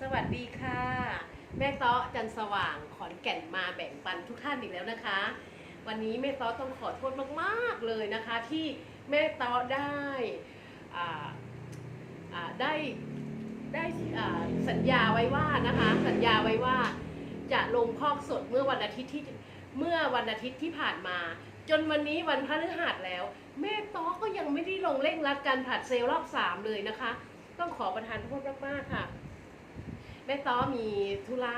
สวัสดีค่ะ แม่เต๊ะจันสว่างขอนแก่นมาแบ่งปันทุกท่านอีกแล้วนะคะ วันนี้แม่เต๊ะต้องขอโทษมากๆเลยนะคะ ที่แม่เต๊ะได้ได้ได้สัญญาไว้ว่านะคะ สัญญาไว้ว่าจะลงพอกสดเมื่อวันอาทิตย์ที่เมื่อวันอาทิตย์ที่ผ่านมา จนวันนี้วันพฤหัสแล้ว แม่ต๊อกก็ยังไม่ได้ลงเร่งรัดการผัดเซลล์รอบสามเลยนะคะ ต้องขอประทานโทษมากๆค่ะ แม่ต้อมีธุระ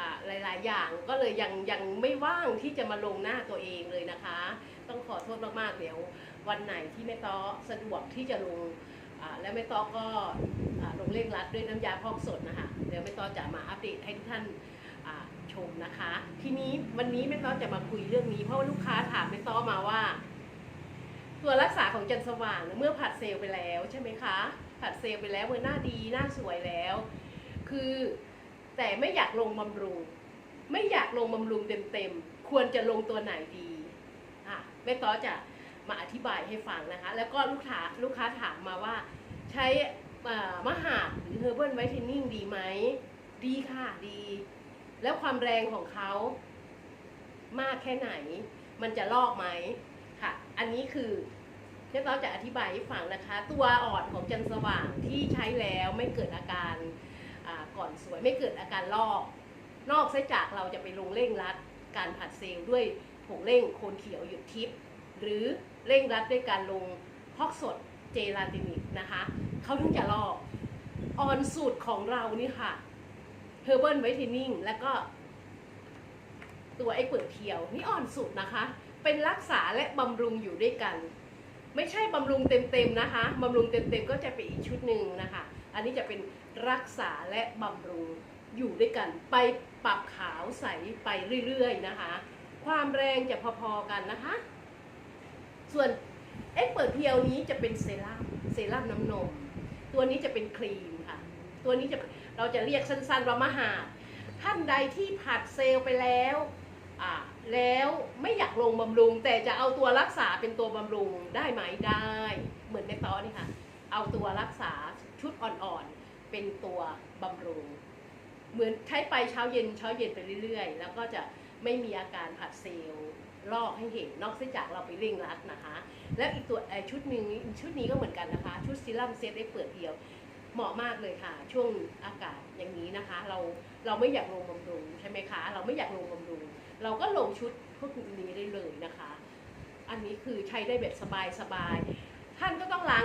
อ่าหลาย ๆ อย่างก็เลยยังยังไม่ว่างที่จะมาลงหน้าตัวเองเลยนะคะ ต้องขอโทษมาก ๆ เดี๋ยววันไหนที่แม่ต้อสะดวกที่จะลงและแม่ต้อก็ลงเร่งรัดด้วยน้ำยาพอกสดนะคะเดี๋ยวแม่ต้อจะมาอัปเดตให้ทุกท่านชมนะคะ ทีนี้วันนี้แม่ต้อจะมาคุยเรื่องนี้เพราะว่าลูกค้าถามแม่ต้อมาว่า ตัวรักษาของจันสว่างเนี่ยเมื่อผัดเซลล์ไปแล้วใช่ไหมคะผัดเซลล์ไปแล้วเมื่อหน้าดีหน้าสวยแล้ว คือแต่ไม่อยากลงบำรุง ไม่อยากลงบำรุงเต็มๆ ควรจะลงตัวไหนดีอะแม่ต้อจะมาอธิบายให้ฟังนะคะ แล้วก็ลูกค้าลูกค้าถามมาว่า ใช้มหาดหรือ Herbal Whitening ดีไหม ดีค่ะ ดี แล้วความแรงของเขามากแค่ไหน มันจะลอกไหมค่ะ อันนี้คือแม่ต้อจะอธิบายให้ฟังนะคะ ตัวอ่อนของจันสว่างที่ใช้แล้วไม่เกิดอาการ ก่อนสวยไม่เกิดอาการลอก นอกเสียจากเราจะไปลงเร่งรัดการผัดเซลล์ด้วยผงเร่งโคนเขียวหยุดทิพย์หรือเร่งรัดด้วยการลงพอกสดเจลาตินิกนะคะเขาถึงจะลอกออนสูตรของเรานี่ค่ะเฮอร์เบิลไวท์เทนนิ่งแล้วก็ตัวไอ้เปิดเพียวนี่อ่อนสุดนะคะ เป็นรักษาและบำรุงอยู่ด้วยกัน ไม่ใช่บำรุงเต็มๆนะคะบำรุงเต็มๆก็จะเป็นอีกชุดหนึ่งนะคะ อันนี้จะเป็นรักษาและบำรุงอยู่ด้วยกัน ไปปรับขาวใสไปเรื่อยๆนะคะ ความแรงจะพอๆกันนะคะ ส่วนเอ็กเปิดเพียวนี้จะเป็นเซรั่มเซรั่มน้ำนม ตัวนี้จะเป็นครีมค่ะ ตัวนี้จะเราจะเรียกสั้นๆว่ามหาดท่านใดที่ผัดเซลล์ไปแล้วอ่าแล้วไม่อยากลงบำรุง แต่จะเอาตัวรักษาเป็นตัวบำรุงได้ไหมได้ เหมือนในตอนนี้ค่ะ เอาตัวรักษา อ่อนๆ เป็นตัวบำรุง เหมือนใช้ไปเช้าเย็นเช้าเย็นไปเรื่อยๆ แล้วก็จะไม่มีอาการผัดเซลล์ลอกให้เห็นนอกเสียจากเราไปเร่งรัดนะคะ แล้วอีกตัวชุดหนึ่งชุดนี้ก็เหมือนกันนะคะ ชุดซีรั่มเซตได้เปิดเดียว เหมาะมากเลยค่ะ ช่วงอากาศอย่างนี้นะคะ เราเราไม่อยากลงบำรุงใช่ไหมคะ เราไม่อยากลงบำรุง เราก็ลงชุดพวกนี้ได้เลยนะคะ อันนี้คือใช้ได้แบบสบายๆท่านก็ต้องล้าง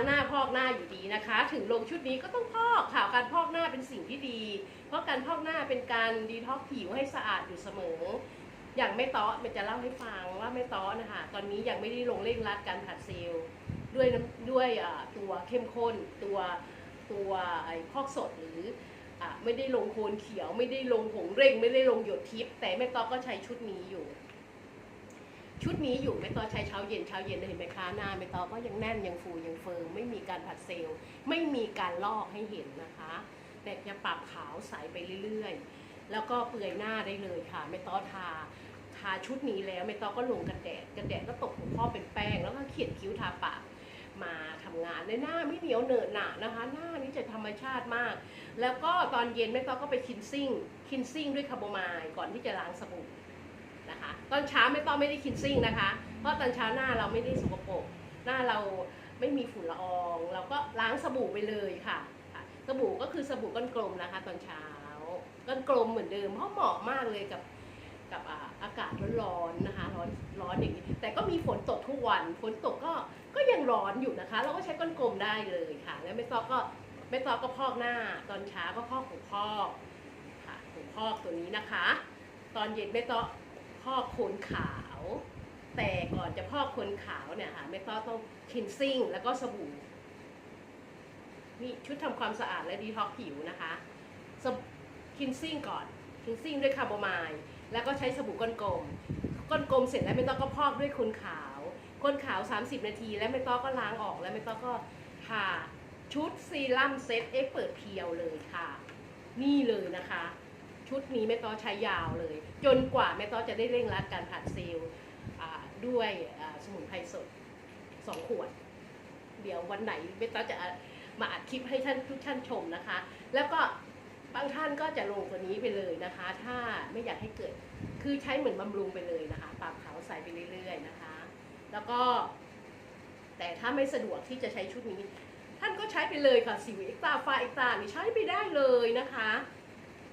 หน้าพอกหน้าอยู่ดีนะคะ ถึงลงชุดนี้ก็ต้องพอกค่ะการพอกหน้าเป็นสิ่งที่ดี เพราะการพอกหน้าเป็นการดีท็อกผิวให้สะอาดอยู่เสมอ อย่างแม่ต้อมันจะเล่าให้ฟังว่าแม่ต้อนะคะตอนนี้ยังไม่ได้ลงเร่งรัดการผัดเซลล์ด้วยด้วยตัวเข้มข้น ตัวตัวไอ้พอกสดหรืออไม่ได้ลงโคนเขียว ไม่ได้ลงผงเร่ง ไม่ได้ลงหยดทิพย์แต่แม่ต้อก็ใช้ชุดนี้อยู่ ชุดนี้อยู่แม่ต้อใช้เช้าเย็นเช้าเย็นเห็นไหมคะหน้าแม่ต้อก็ยังแน่นยังฟูยังเฟิร์มไม่มีการผัดเซลล์ไม่มีการลอกให้เห็นนะคะแต่จะปรับขาวใสไปเรื่อยๆ แล้วก็เปลือยหน้าได้เลยค่ะแม่ต้อทาทาชุดนี้แล้วไม่ต้องก็ลงกันแดดกันแดดก็ตกหัวข้อเป็นแป้งแล้วก็เขียนคิ้วทาปากมาทำงานในหน้าไม่เหนียวเหนอะหนะนะคะ หน้านี้จะธรรมชาติมาก แล้วก็ตอนเย็นแม่ต้องก็ไปคินซิ่งคินซิ่งด้วยคาโบไมล์ก่อนที่จะล้างสบู่ นะคะ ตอนเช้าไม่ต้องไม่ได้คินซิ่งนะคะ เพราะตอนเช้าหน้าเราไม่ได้สกปรกหน้าเราไม่มีฝุ่นละออง เราก็ล้างสบู่ไปเลยค่ะสบู่ก็คือสบู่ก้อนกลมนะคะ ตอนเช้าก้อนกลมเหมือนเดิมเพราะเหมาะมากเลยกับกับอาอากาศร้อนๆนะคะร้อนร้อนอย่างนี้แต่ก็มีฝนตกทุกวันฝนตกก็ก็ยังร้อนอยู่นะคะ เราก็ใช้ก้นกลมได้เลยค่ะ แล้วไม่ซอกก็ไม่ซอกก็พอกหน้า ตอนเช้าก็พอกหัวพอกค่ะหัวพอกตัวนี้นะคะ ตอนเย็นไม่ซอก พอกโคนขาว แต่ก่อนจะพอกโคนขาวเนี่ยค่ะไม่ซอกต้องคินซิ่งแล้วก็สบู่นี่ชุดทำความสะอาดและดีท็อกผิวนะคะสบคินซิ่งก่อนคินซิ่งด้วยคาโบไมล์แล้วก็ใช้สบู่ก้นกลม ก้นกลมเสร็จแล้วไม่ต้องก็พอกด้วยคนขาว คนขาว 30 นาที แล้วไม่ต้องก็ล้างออกแล้วไม่ต้องก็ทาชุดซีรั่มเซตเอ็กเปิดเพียวเลยค่ะ นี่เลยนะคะ ชุดนี้ไม่ต้อใช้ยาวเลย จนกว่าไม่ต้อจะได้เร่งรัดการผัดเซลล์ด้วยสมุนไพรสด2ขวด เดี๋ยววันไหนไม่ต้อจะมาอัดคลิปให้ท่านทุกท่านชมนะคะ แล้วก็บางท่านก็จะลงตัวนี้ไปเลยนะคะ ถ้าไม่อยากให้เกิดคือใช้เหมือนบำรุงไปเลยนะคะปรับขาวใสไปเรื่อยๆนะคะ แล้วก็ แต่ถ้าไม่สะดวกที่จะใช้ชุดนี้ ท่านก็ใช้ไปเลยค่ะสิวเอ็กตาฟ้าเอ็กตานี่ใช้ไปได้เลยนะคะ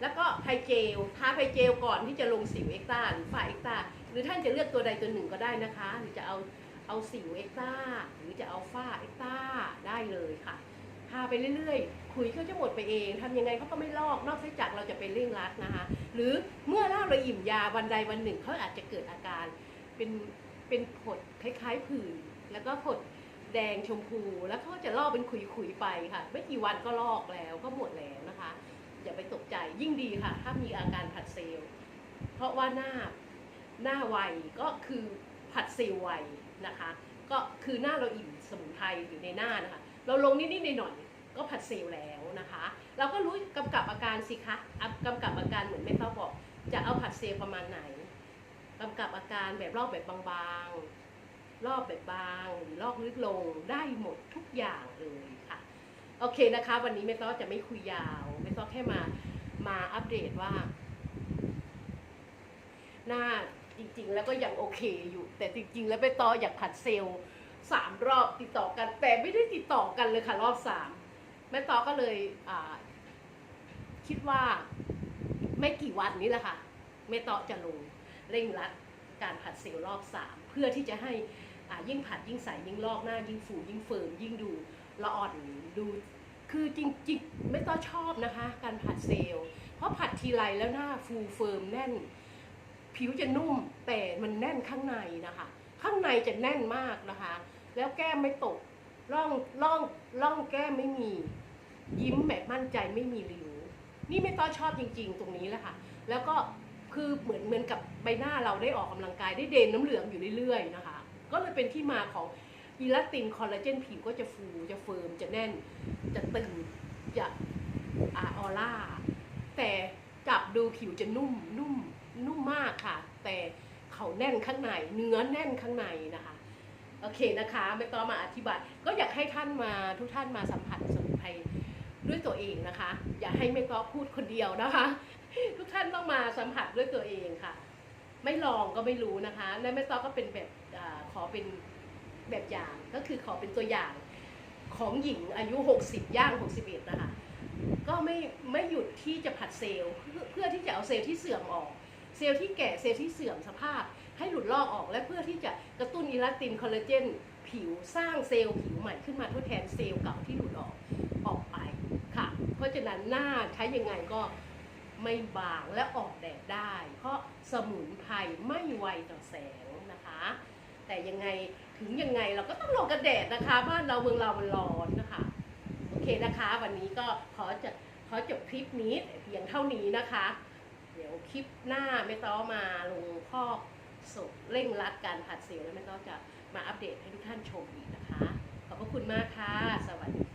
แล้วก็ไพเจลทาไพเจลก่อนที่จะลงสิวเอ็กตาหรือฟ้าเอ็กตาหรือท่านจะเลือกตัวใดตัวหนึ่งก็ได้นะคะ หรือจะเอาเอาสิวเอ็กตาหรือจะเอาฝ้าเอ็กตาได้เลยค่ะทาไปเรื่อยๆ ขุยเขาจะหมดไปเองทำยังไงเขาก็ไม่ลอก นอกจากเราจะไปเร่งรัดนะคะ หรือเมื่อเราอิ่มยาวันใดวันหนึ่งเขาอาจจะเกิดอาการ เป็นเป็นผดคล้ายๆผื่นแล้วก็ผดแดงชมพู แล้วเขาจะลอกเป็นขุยๆไปค่ะ ไม่กี่วันก็ลอกแล้วก็หมดแล้วนะคะ อย่าไปตกใจยิ่งดีค่ะ ถ้ามีอาการผัดเซลล์เพราะว่าหน้าหน้าไวก็คือผัดเซลล์ไวนะคะ ก็คือหน้าเราอิ่มสมุนไพรอยู่ในหน้านะคะ เราลงนิดๆหน่อยๆก็ผัดเซลล์แล้วนะคะ เราก็รู้กำกับอาการสิคะกำกับอาการเหมือนแม่เ้าบอก จะเอาผัดเซลล์ประมาณไหนกำกับอาการแบบรอบแบบบางๆรอบแบบบางหรือรอบลึกลงได้หมดทุกอย่างเลยค่ะ โอเคนะคะ วันนี้แม่ต้อจะไม่คุยยาวแม่ต้อแค่มามาอัปเดตว่า หน้าจริง ๆ แล้วก็ยังโอเคอยู่ แต่จริง ๆ แล้วแม่ต้ออยากผัดเซลล์สามรอบติดต่อกัน แต่ไม่ได้ติดต่อกันเลยค่ะ รอบสามแม่ต้อก็เลยคิดว่าไม่กี่วันนี้แหละค่ะแม่ต้อจะลงเร่งรัดการผัดเซลล์รอบสามเพื่อที่จะให้ ยิ่งผัดยิ่งใสยิ่งลอกหน้า ยิ่งฟูยิ่งเฟิร์มยิ่งดูละอ่อนดูคือจริงๆไม่ต้องชอบนะคะ การผัดเซลล์เพราะผัดทีไรแล้วหน้าฟูเฟิร์มแน่น ผิวจะนุ่มแต่มันแน่นข้างในนะคะ ข้างในจะแน่นมากนะคะ แล้วแก้มไม่ตกร่องร่องร่องแก้มไม่มี ยิ้มแบบมั่นใจไม่มีริ้วนี่ไม่ต้องชอบจริง ๆ ตรงนี้แหละค่ะ แล้วก็คือเหมือนเหมือนกับใบหน้าเราได้ออกกำลังกายได้เดนน้ำเหลืองอยู่เรื่อยๆนะคะ ก็เลยเป็นที่มาของอีลาตินคอลลาเจนผิวก็จะฟูจะเฟิร์มจะแน่น จะตึงจะอาออร่า แต่จับดูผิวจะนุ่มนุ่มนุ่มมากค่ะ แต่เขาแน่นข้างในเนื้อแน่นข้างในนะคะโอเคนะคะไม่ต้องมาอธิบาย ก็อยากให้ท่านมาทุกท่านมาสัมผัสสมุนไพรด้วยตัวเองนะคะ อย่าให้ไม่ต้องพูดคนเดียวนะคะ ทุกท่านต้องมาสัมผัสด้วยตัวเองค่ะ ไม่ลองก็ไม่รู้นะคะและแม่ต้อก็เป็นแบบ อาขอเป็นแบบอย่างก็คือขอเป็นตัวอย่างของหญิงอายุ 60 ย่าง 61 นะคะ ก็ไม่ไม่หยุดที่จะผัดเซลล์เพื่อเพื่อที่จะเอาเซลล์ที่เสื่อมออก เซลล์ที่แก่เซลล์ที่เสื่อมสภาพ ให้หลุดลอกออกและเพื่อที่จะกระตุ้นอิลาตินคอลลาเจนผิวสร้างเซลล์ผิวใหม่ขึ้นมาทดแทนเซลล์เก่าที่หลุดออกออกไปค่ะ เพราะฉะนั้นหน้าใช้ยังไงก็ไม่บางและออกแดดได้ เพราะสมุนไพรไม่ไวต่อแสงนะคะ แต่ยังไงถึงยังไงเราก็ต้องลงกระแดดนะคะ บ้านเราเมืองเรามันร้อนนะคะ โอเคนะคะ วันนี้ก็ขอจะขอจบคลิปนี้เพียงเท่านี้นะคะ เดี๋ยวคลิปหน้าไม่ต้อมาลงข้อสดเร่งรัดการผัดเซลล์แล้วไม่ต้อจะมาอัปเดตให้ทุกท่านชมอีกนะคะ ขอบพระคุณมากค่ะ สวัสดี